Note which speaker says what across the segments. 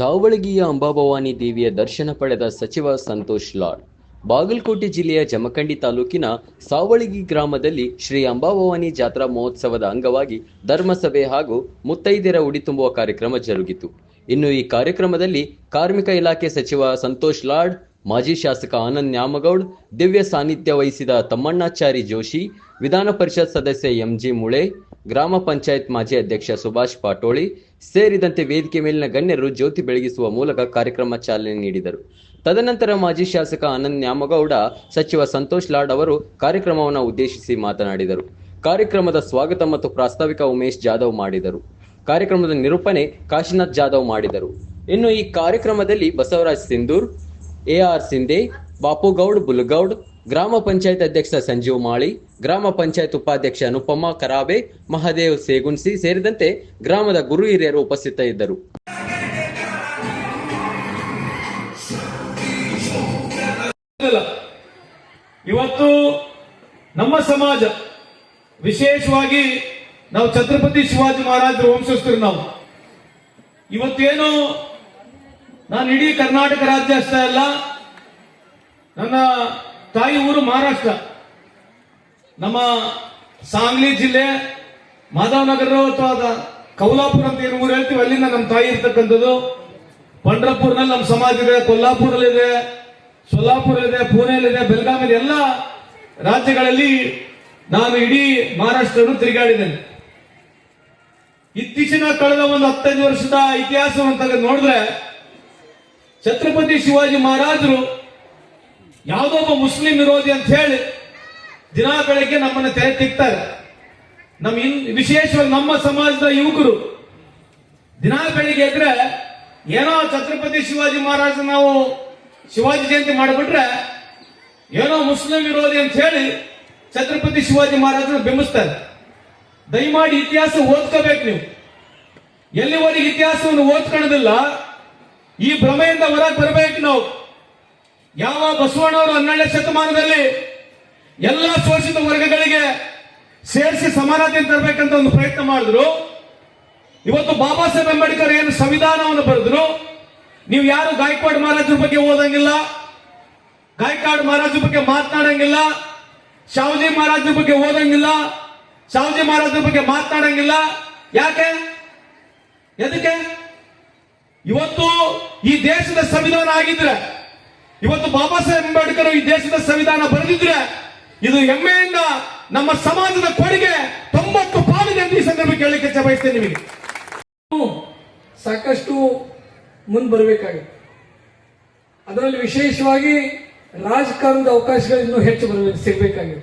Speaker 1: ಸಾವಳಗಿಯ ಅಂಬಾಭವಾನಿ ದೇವಿಯ ದರ್ಶನ ಪಡೆದ ಸಚಿವ ಸಂತೋಷ್ ಲಾಡ್. ಬಾಗಲಕೋಟೆ ಜಿಲ್ಲೆಯ ಜಮಖಂಡಿ ತಾಲೂಕಿನ ಸಾವಳಗಿ ಗ್ರಾಮದಲ್ಲಿ ಶ್ರೀ ಅಂಬಾಭವಾನಿ ಜಾತ್ರಾ ಮಹೋತ್ಸವದ ಅಂಗವಾಗಿ ಧರ್ಮಸಭೆ ಹಾಗೂ ಮುತ್ತೈದೆಯರ ಉಡಿ ತುಂಬುವ ಕಾರ್ಯಕ್ರಮ ಜರುಗಿತು. ಇನ್ನು ಈ ಕಾರ್ಯಕ್ರಮದಲ್ಲಿ ಕಾರ್ಮಿಕ ಇಲಾಖೆ ಸಚಿವ ಸಂತೋಷ್ ಲಾಡ್, ಮಾಜಿ ಶಾಸಕ ಆನಂದ್ ನ್ಯಾಮಗೌಡ್, ದಿವ್ಯ ಸಾನ್ನಿಧ್ಯ ವಹಿಸಿದ ತಮ್ಮಣ್ಣಾಚಾರಿ ಜೋಶಿ, ವಿಧಾನ ಪರಿಷತ್ ಸದಸ್ಯ ಎಂಜಿ ಮುಳೆ ಗ್ರಾಮ ಪಂಚಾಯತ್ ಮಾಜಿ ಅಧ್ಯಕ್ಷ ಸುಭಾಷ್ ಪಾಟೋಳಿ ಸೇರಿದಂತೆ ವೇದಿಕೆ ಮೇಲಿನ ಗಣ್ಯರು ಜ್ಯೋತಿ ಬೆಳಗಿಸುವ ಮೂಲಕ ಕಾರ್ಯಕ್ರಮ ಚಾಲನೆ ನೀಡಿದರು. ತದನಂತರ ಮಾಜಿ ಶಾಸಕ ಅನಂತ್ ನ್ಯಾಮಗೌಡ, ಸಚಿವ ಸಂತೋಷ್ ಲಾಡ್ ಅವರು ಕಾರ್ಯಕ್ರಮವನ್ನು ಉದ್ದೇಶಿಸಿ ಮಾತನಾಡಿದರು. ಕಾರ್ಯಕ್ರಮದ ಸ್ವಾಗತ ಮತ್ತು ಪ್ರಾಸ್ತಾವಿಕ ಉಮೇಶ್ ಜಾಧವ್ ಮಾಡಿದರು. ಕಾರ್ಯಕ್ರಮದ ನಿರೂಪಣೆ ಕಾಶಿನಾಥ್ ಜಾಧವ್ ಮಾಡಿದರು. ಇನ್ನು ಈ ಕಾರ್ಯಕ್ರಮದಲ್ಲಿ ಬಸವರಾಜ್ ಸಿಂಧೂರ್ ಎಆರ್ ಸಿಂಧೆ, ಬಾಪುಗೌಡ್, ಬುಲ್ಗೌಡ್, ಗ್ರಾಮ ಪಂಚಾಯತ್ ಅಧ್ಯಕ್ಷ ಸಂಜೀವ್ ಮಾಳಿ ಗ್ರಾಮ ಪಂಚಾಯತ್ ಉಪಾಧ್ಯಕ್ಷ ಅನುಪಮ ಕರಾಬೆ, ಮಹದೇವ್ ಸೇಗುನ್ಸಿ ಸೇರಿದಂತೆ ಗ್ರಾಮದ ಗುರು ಹಿರಿಯರು ಉಪಸ್ಥಿತರಿದ್ದರು.
Speaker 2: ಇದ್ದರು ಇವತ್ತು ನಮ್ಮ ಸಮಾಜ, ವಿಶೇಷವಾಗಿ ನಾವು ಛತ್ರಪತಿ ಶಿವಾಜಿ ಮಹಾರಾಜರ ವಂಶಸ್ಥರು ನಾವು. ಇವತ್ತೇನು ನಾನು ಇಡೀ ಕರ್ನಾಟಕ ರಾಜ್ಯ ಅಷ್ಟೇ ಅಲ್ಲ, ನನ್ನ ತಾಯಿ ಊರು ಮಹಾರಾಷ್ಟ್ರ. ನಮ್ಮ ಸಾಂಗ್ಲಿ ಜಿಲ್ಲೆ ಮಾಧವನಗರ ಅಥವಾ ಕೌಲಾಪುರ ಅಂತ ಏನು ಊರು ಹೇಳ್ತೀವಿ, ಅಲ್ಲಿಂದ ನಮ್ಮ ತಾಯಿ ಇರ್ತಕ್ಕಂಥದ್ದು. ಪಂಡ್ರಪುರ್ನಲ್ಲಿ ನಮ್ಮ ಸಮಾಜ ಇದೆ, ಕೊಲ್ಲಾಪುರಲ್ಲಿದೆ, ಸೊಲ್ಲಾಪುರಲ್ಲಿದೆ, ಪುಣೆಯಲ್ಲಿದೆ ಇದೆ ಎಲ್ಲ ರಾಜ್ಯಗಳಲ್ಲಿ ನಾನು ಇಡೀ ಮಹಾರಾಷ್ಟ್ರವನ್ನು ತಿರುಗಾಡಿದ್ದೇನೆ. ಇತ್ತೀಚಿನ ಕಳೆದ ಒಂದು ಹತ್ತೈದು ವರ್ಷದ ಇತಿಹಾಸವನ್ನು ತೆಗೆದು ನೋಡಿದ್ರೆ, ಛತ್ರಪತಿ ಶಿವಾಜಿ ಮಹಾರಾಜರು ಯಾವುದೋ ಒಬ್ಬ ಮುಸ್ಲಿಂ ವಿರೋಧಿ ಅಂತ ಹೇಳಿ ದಿನ ಬೆಳಗ್ಗೆ ನಮ್ಮನ್ನ ತೆರೆ ತಿಕ್ತಾರೆ. ನಮ್ಮ ಇನ್, ವಿಶೇಷವಾಗಿ ನಮ್ಮ ಸಮಾಜದ ಯುವಕರು. ದಿನ ಬೆಳಿಗ್ಗೆ ಎದ್ರೆ ಏನೋ ಛತ್ರಪತಿ ಶಿವಾಜಿ ಮಹಾರಾಜ ನಾವು ಶಿವಾಜಿ ಜಯಂತಿ ಮಾಡಿಬಿಟ್ರೆ ಏನೋ ಮುಸ್ಲಿಂ ವಿರೋಧಿ ಅಂತ ಹೇಳಿ ಛತ್ರಪತಿ ಶಿವಾಜಿ ಮಹಾರಾಜನ ಬಿಂಬಿಸ್ತಾರೆ. ದಯಮಾಡಿ ಇತಿಹಾಸ ಓದ್ಕೋಬೇಕು ನೀವು. ಎಲ್ಲಿವರೆಗೆ ಇತಿಹಾಸವನ್ನು ಓದ್ಕೊಳ್ಳೋದಿಲ್ಲ, ಈ ಭ್ರಮೆಯಿಂದ ಹೊರಗೆ ಬರಬೇಕು ನಾವು. ಯಾವ ಬಸವಣ್ಣವರು ಹನ್ನೆರಡನೇ ಶತಮಾನದಲ್ಲಿ ಎಲ್ಲ ಶೋಷಿತ ವರ್ಗಗಳಿಗೆ ಸೇರಿಸಿ ಸಮಾನತೆ ತರಬೇಕಂತ ಒಂದು ಪ್ರಯತ್ನ ಮಾಡಿದ್ರು. ಇವತ್ತು ಬಾಬಾ ಸಾಹೇಬ್ ಅಂಬೇಡ್ಕರ್ ಏನು ಸಂವಿಧಾನವನ್ನು ಬರೆದ್ರು. ನೀವು ಯಾರು ಗಾಯಕ್ವಾಡ್ ಮಹಾರಾಜರ ಬಗ್ಗೆ ಓದಂಗಿಲ್ಲ, ಗಾಯಕ್ವಾಡ್ ಮಹಾರಾಜರ ಬಗ್ಗೆ ಮಾತನಾಡಂಗಿಲ್ಲ, ಶಾವಜಿ ಮಹಾರಾಜರ ಬಗ್ಗೆ ಓದಂಗಿಲ್ಲ, ಶಾವಜಿ ಮಹಾರಾಜರ ಬಗ್ಗೆ ಮಾತನಾಡಂಗಿಲ್ಲ. ಯಾಕೆ? ಎದಕ್ಕೆ? ಇವತ್ತು ಈ ದೇಶದ ಸಂವಿಧಾನ ಆಗಿದ್ರೆ, ಇವತ್ತು ಬಾಬಾ ಸಾಹೇಬ್ ಅಂಬೇಡ್ಕರ್ ಈ ದೇಶದ ಸಂವಿಧಾನ ಬರೆದಿದ್ರೆ ಇದು ಹೆಮ್ಮೆಯಿಂದ ನಮ್ಮ ಸಮಾಜದ ಕೊಡುಗೆ ತೊಂಬತ್ತು ಪಾಲಿದೆ ಅಂತ ಈ ಸಂದರ್ಭ ಕೇಳಲಿಕ್ಕೆ ಬಯಸ್ತೇನೆ ನಿಮಗೆ.
Speaker 3: ಸಾಕಷ್ಟು ಮುಂದೆ ಬರಬೇಕಾಗಿದೆ ಅದರಲ್ಲಿ ವಿಶೇಷವಾಗಿ ರಾಜಕಾರಣದ ಅವಕಾಶಗಳು ಇನ್ನೂ ಹೆಚ್ಚು ಬರಬೇಕು ಸಿಗಬೇಕಾಗಿದೆ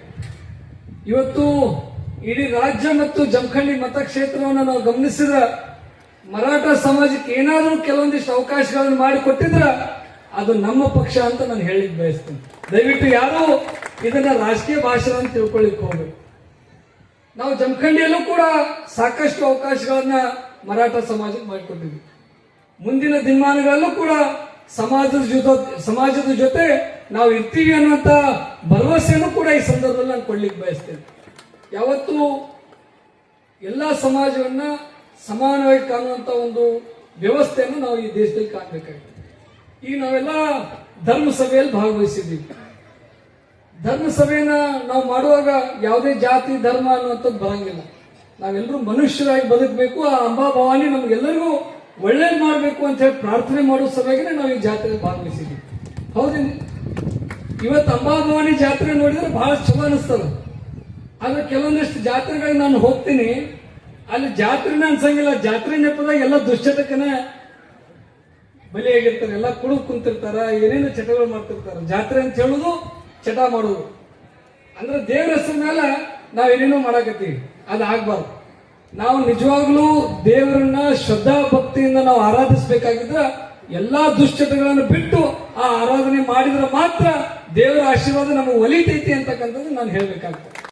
Speaker 3: ಇವತ್ತು ಇಡೀ ರಾಜ್ಯ ಮತ್ತು ಜಮಖಂಡಿ ಮತಕ್ಷೇತ್ರವನ್ನು ನಾವು ಗಮನಿಸಿದ ಮರಾಠ ಸಮಾಜಕ್ಕೆ ಏನಾದರೂ ಕೆಲವೊಂದಿಷ್ಟು ಅವಕಾಶಗಳನ್ನು ಮಾಡಿಕೊಟ್ಟಿದ್ರೆ ಅದು ನಮ್ಮ ಪಕ್ಷ ಅಂತ ನಾನು ಹೇಳಿದ್ ಬಯಸ್ತೇನೆ. ದಯವಿಟ್ಟು ಯಾರು ಇದನ್ನ ರಾಷ್ಟ್ರೀಯ ಭಾಷಣ ಅಂತ ತಿಳ್ಕೊಳ್ಳಿಕ್ ಹೋಗ್ಬೇಕು ನಾವು ಜಮಖಂಡಿಯಲ್ಲೂ ಕೂಡ ಸಾಕಷ್ಟು ಅವಕಾಶಗಳನ್ನ ಮರಾಠ ಸಮಾಜಕ್ಕೆ ಮಾಡಿಕೊಟ್ಟಿದ್ವಿ ಮುಂದಿನ ದಿನಮಾನಗಳಲ್ಲೂ ಕೂಡ ಸಮಾಜದ ಜೊತೆ ಸಮಾಜದ ಜೊತೆ ನಾವು ಇರ್ತೀವಿ ಅನ್ನುವಂತ ಭರವಸೆಯನ್ನು ಕೂಡ ಈ ಸಂದರ್ಭದಲ್ಲಿ ನಾನು ಕೊಡ್ಲಿಕ್ಕೆ ಬಯಸ್ತೇನೆ. ಯಾವತ್ತು ಎಲ್ಲ ಸಮಾಜವನ್ನ ಸಮಾನವಾಗಿ ಕಾಣುವಂತ ಒಂದು ವ್ಯವಸ್ಥೆಯನ್ನು ನಾವು ಈ ದೇಶದಲ್ಲಿ ಕಾಣಬೇಕಾಗಿದೆ. ಈಗ ನಾವೆಲ್ಲ ಧರ್ಮಸಭೆಯಲ್ಲಿ ಭಾಗವಹಿಸಿದ್ದೀವಿ. ಧರ್ಮ ಸಭೆಯನ್ನ ನಾವು ಮಾಡುವಾಗ ಯಾವುದೇ ಜಾತಿ, ಧರ್ಮ ಅನ್ನುವಂಥದ್ದು ಬರಂಗಿಲ್ಲ. ನಾವೆಲ್ಲರೂ ಮನುಷ್ಯರಾಗಿ ಬದುಕಬೇಕು, ಆ ಅಂಬಾ ಭವಾನಿ ನಮ್ಗೆಲ್ಲರಿಗೂ ಒಳ್ಳೇದು ಮಾಡಬೇಕು ಅಂತ ಹೇಳಿ ಪ್ರಾರ್ಥನೆ ಮಾಡೋ ಸಭೆಗೆ ನಾವು ಈ ಜಾತ್ರೆಯಲ್ಲಿ ಭಾಗವಹಿಸಿದ್ವಿ ಹೌದೇನು ಇವತ್ತು ಅಂಬಾ ಭವಾನಿ ಜಾತ್ರೆ ನೋಡಿದ್ರೆ ಬಹಳ ಚಲೋ ಅನಿಸ್ತದೆ. ಆದ್ರೆ ಕೆಲವೊಂದಿಷ್ಟು ಜಾತ್ರೆಗಳಿಗೆ ನಾನು ಹೋಗ್ತೀನಿ. ಅಲ್ಲಿ ಜಾತ್ರೆನ ಅನ್ಸಂಗಿಲ್ಲ. ಜಾತ್ರೆ ನೆಪದಾಗ ಎಲ್ಲ ದುಶ್ಚಟಕನ ಬಲಿಯಾಗಿರ್ತಾರೆ ಎಲ್ಲ ಕುಡು ಕುಂತಿರ್ತಾರ, ಏನೇನು ಚಟಗಳು ಮಾಡ್ತಿರ್ತಾರ. ಜಾತ್ರೆ ಅಂತ ಹೇಳುದು ಚಟ ಮಾಡುದು. ಅಂದ್ರೆ ದೇವ್ರ ಹೆಸರು ಮೇಲೆ ನಾವ್ ಏನೇನೋ ಮಾಡಾಕತ್ತೀವಿ. ಅದು ಆಗ್ಬಾರ್ದು. ನಾವು ನಿಜವಾಗ್ಲೂ ದೇವರನ್ನ ಶ್ರದ್ಧಾ ಭಕ್ತಿಯಿಂದ ನಾವು ಆರಾಧಿಸಬೇಕಾಗಿದ್ರೆ ಎಲ್ಲಾ ದುಶ್ಚಟಗಳನ್ನು ಬಿಟ್ಟು ಆ ಆರಾಧನೆ ಮಾಡಿದ್ರೆ ಮಾತ್ರ ದೇವರ ಆಶೀರ್ವಾದ ನಮಗೆ ಒಲಿತೈತಿ ಅಂತಕ್ಕಂಥದ್ದು ನಾನು ಹೇಳ್ಬೇಕಾಗ್ತದೆ.